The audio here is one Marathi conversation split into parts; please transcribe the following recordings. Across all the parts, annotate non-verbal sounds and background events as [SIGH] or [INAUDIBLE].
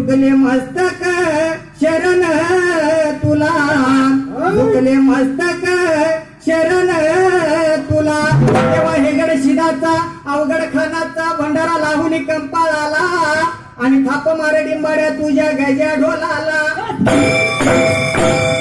झुकले मस्तक शरण तुला. झुकले मस्तक शरण तुला. तेव्हा हेगड शिदाचा अवघड खानाचा भंडारा लावून कंपा आला. आणि थाप मारे डिंबाड्या तुझ्या गजा ढोलाला. [LAUGHS]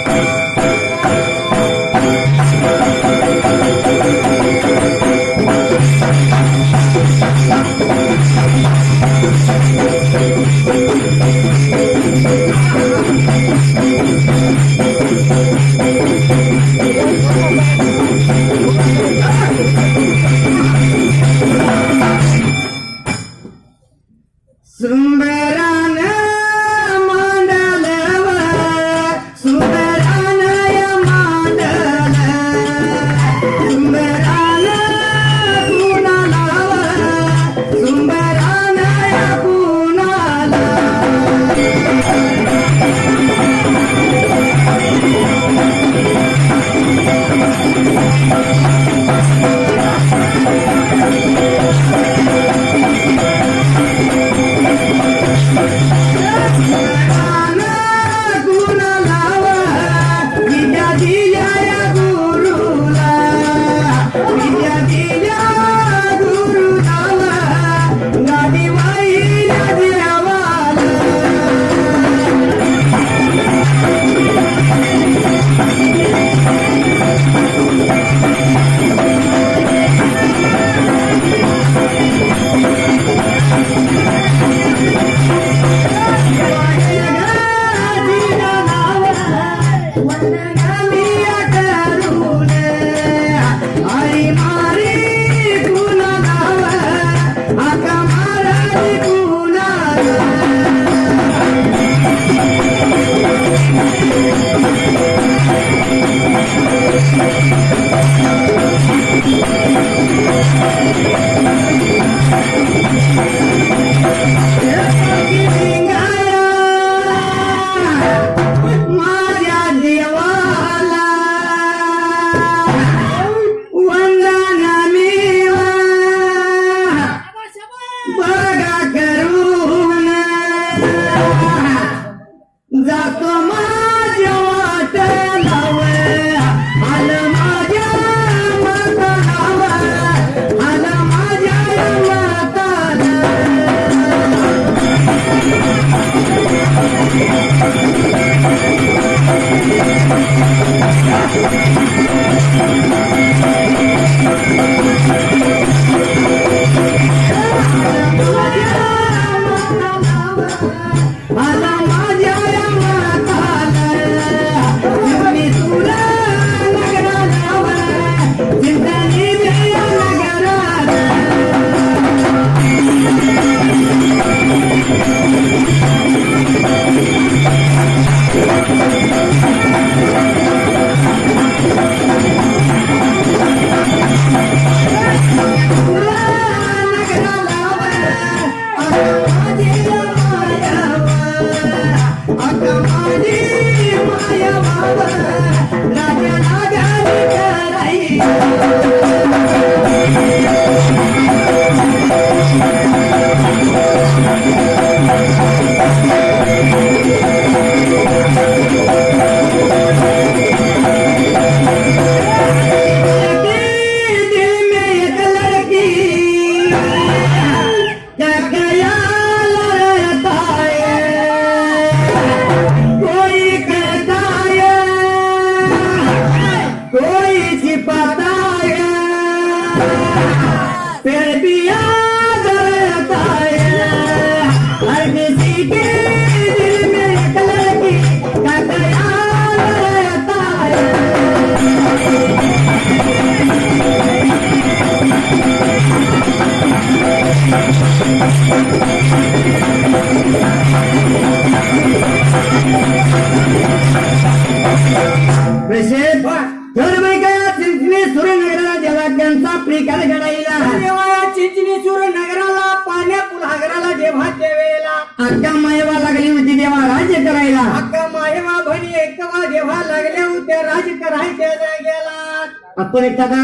आपण एखादा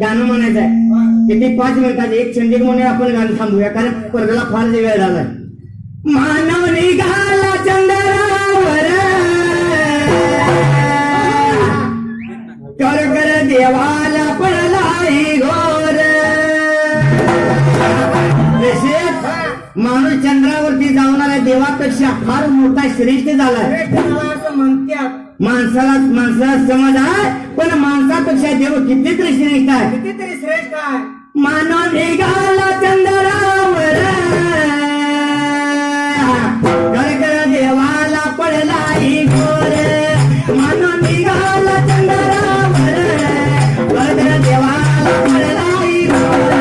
गाणं म्हणायचं आहे किती पाच मिनिटात एक चंडी म्हणून आपण गाणं थांबूया कारण स्पर्धेला फार वेळ झालाय मानव निघाला चंद्रावर कर कर देवाला पडलाई घोर. माणूस चंद्रावरती देवापेक्षा फार मोठा श्रेष्ठ झालाय. असं म्हणतात माणसाला माणसाला समज आहे पण माणसापेक्षा देव कितीतरी श्रेष्ठ आहे. कितीतरी श्रेष्ठ आहे. मानव निघाला चंद्रावर. कर देवाला पडलाई घोर मानव निघाला चंद्रावर. कर देवाला पडलाई घोर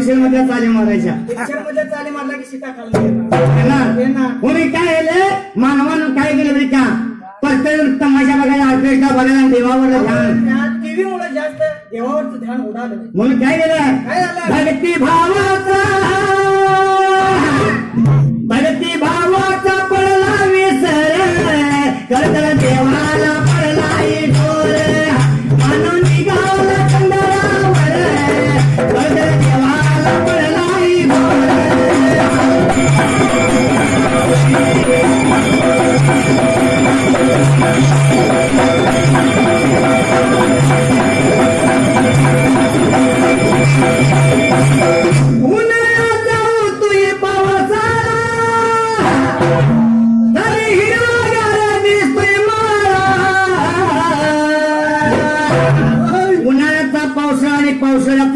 आमच्यावरनं आणि पिक्चरमध्ये चाली मारायच्या चाले मारला की खाल्ली. कोणी काय केलं मानवानं काय केलं बरं का? प्रत्येक तमाशा बघायला ऑर्केस्ट्रा बघायला देवावर ध्यान. टीव्ही मुळे जास्त देवावरचं ध्यान उडालं म्हणून काय केलं? काय झालं? भक्ती भावाचा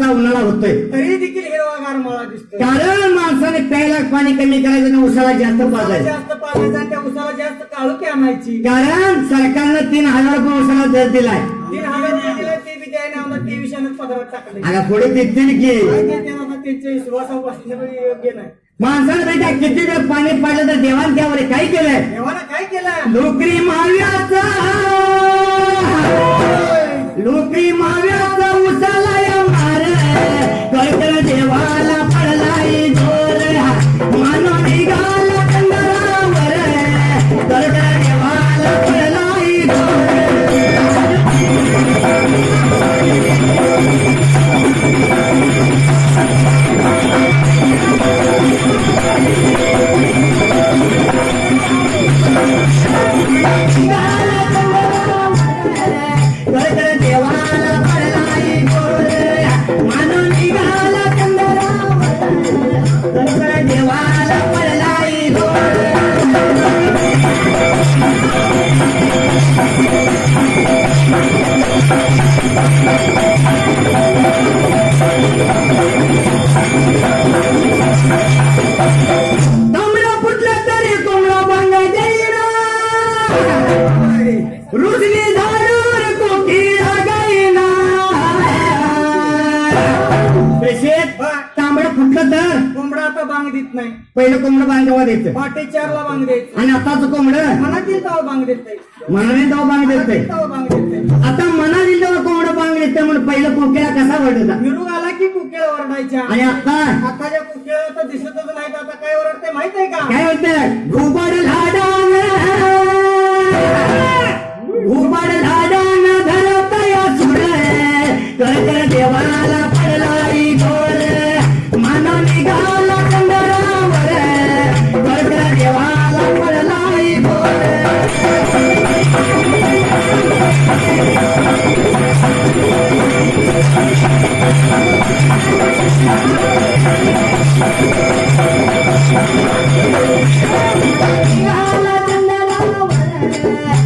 पावसाळ्याचा उन्हाळा होतोय. तरी देखील हिरवागार मला दिसतोय. कारण माणसाने प्यायला पाणी कमी करायचं आणि उसाला जास्त पाजायचं. जास्त पाण्याचा आणि त्या उसाला जास्त काळुकी आणायची. कारण सरकारनं तीन हजार रुपये उसाला दर दिलाय. तीन हजार रुपये दिले ते बी त्याने आम्हाला ते विषयानं पदरात टाकले आता पुढे देतील की त्यांचे सुवासापासून योग्य नाही. माणसाने बेटा किती वेळ पाणी पाडलं तर देवान त्यावर काय केलंय? देवानं काय केलं नोकरी माव्याचा नोकरी माव्याचा तर कोंबडा आता बांग देत नाही. पहिलं कोंबडं बांगावा द्यायचं? पहाटे चारला बांग द्यायचं. आणि आताच कोंबडं? मनातील तेव्हा बांग देत नाही. मनाने तेव्हा बांग देतंय तेव्हा बांग देत नाही. आता मनाने जेव्हा कोंबडं बांग देतं म्हणून पहिलं कोकिळा कसा वडता मिरूग आला की कुकेळ ओरडायच्या. आणि आता? आताच्या कुकेळ तर दिसतच नाहीत आता काय ओरडते माहीत आहे का? काय म्हणतात घुबड झाडान Yeah.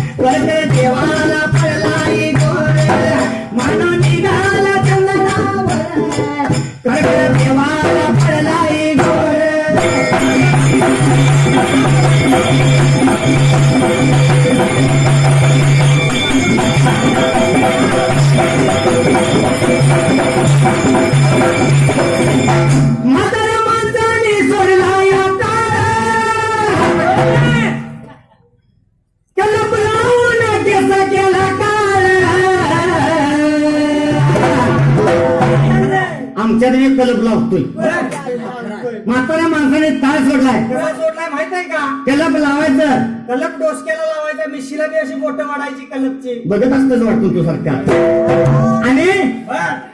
एक कलप लावतोय म्हाताऱ्या माणसाने ताळ सोडलाय सोडलाय माहीत आहे का? कलप लावायचं. कलप डोसक्याला लावायचा. मिशीला बी अशी बोट वाढायची कलपची. बघत असतच वाटतो तू सरकार आणि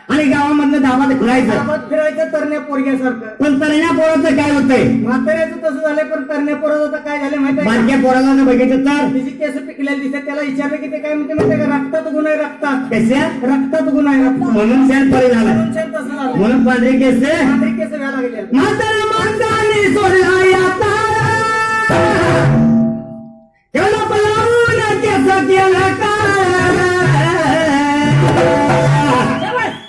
आणि गावामधनं गावात फिरायचं. गावात फिरायचं तरण्या पोरग्यासारखं. पण तरण्या पोराचं काय होतंय? म्हाताऱ्याचं तसं झालंय पण तरण्या पोराचं आता काय झालं माहीत आहे बारक्या पोराला जर बघितलं तर? तिची केस पिकलेली दिसते त्याला विचारलं की ते काय म्हणते माहिती का? रक्तात गुण आहे रक्तात. कशा? रक्तात गुण आहे रक्तात. म्हणून शेण परी झाला. म्हणून शेण तसं झालं. म्हणून पांढरे केस तांत्रिक केस व्हायला लागले म्हातारा माणसाने सोडला या तारा केस केला.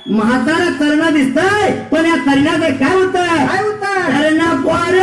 म्हातारा तरणा दिसतंय पण या तरण्याचं काय होतंय? काय होतं तरणा पोराया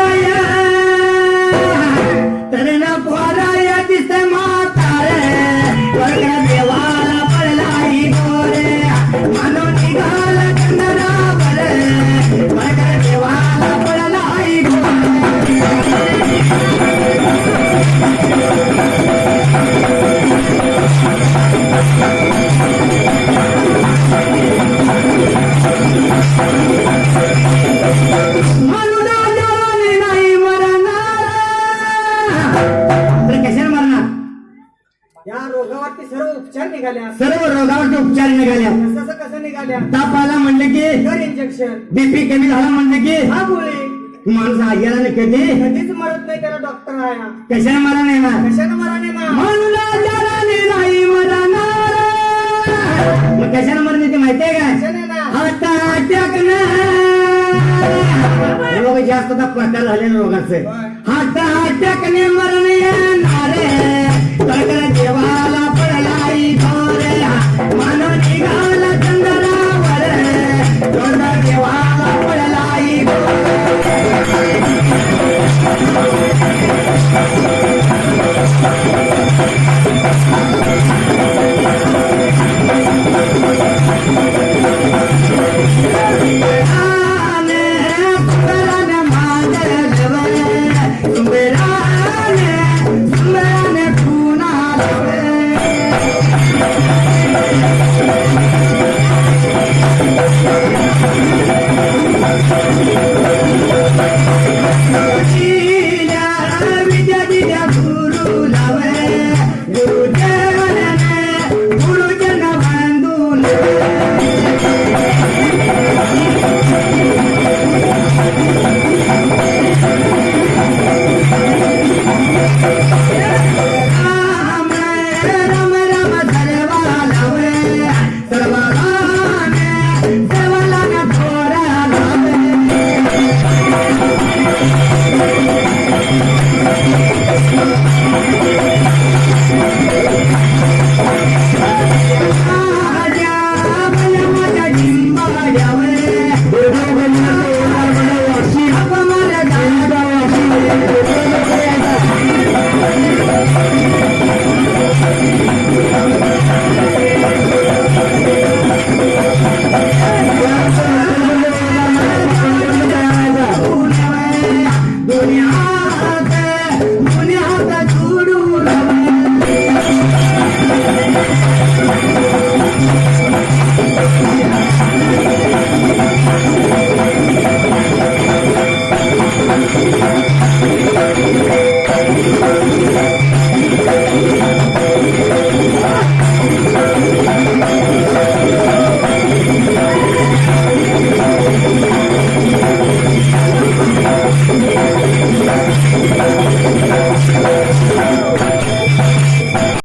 निघाल्या. ताप आला म्हणले की इंजेक्शन बीपी कमी झाला म्हणले की हा गोळी. माणूस आग्याला नाही कधी कधीच मरत नाही त्याला डॉक्टर आया. कशाने मरा नाही ना कशाने मराने ना मानुदा जवानी नाही मरणार. मग कशाने मरणे ते माहितीये काय कशाने ना हार्ट अटॅक रोग जास्त आता प्रकार झाले ना रोगाचे. हार्ट अटॅक ने मरण देवाला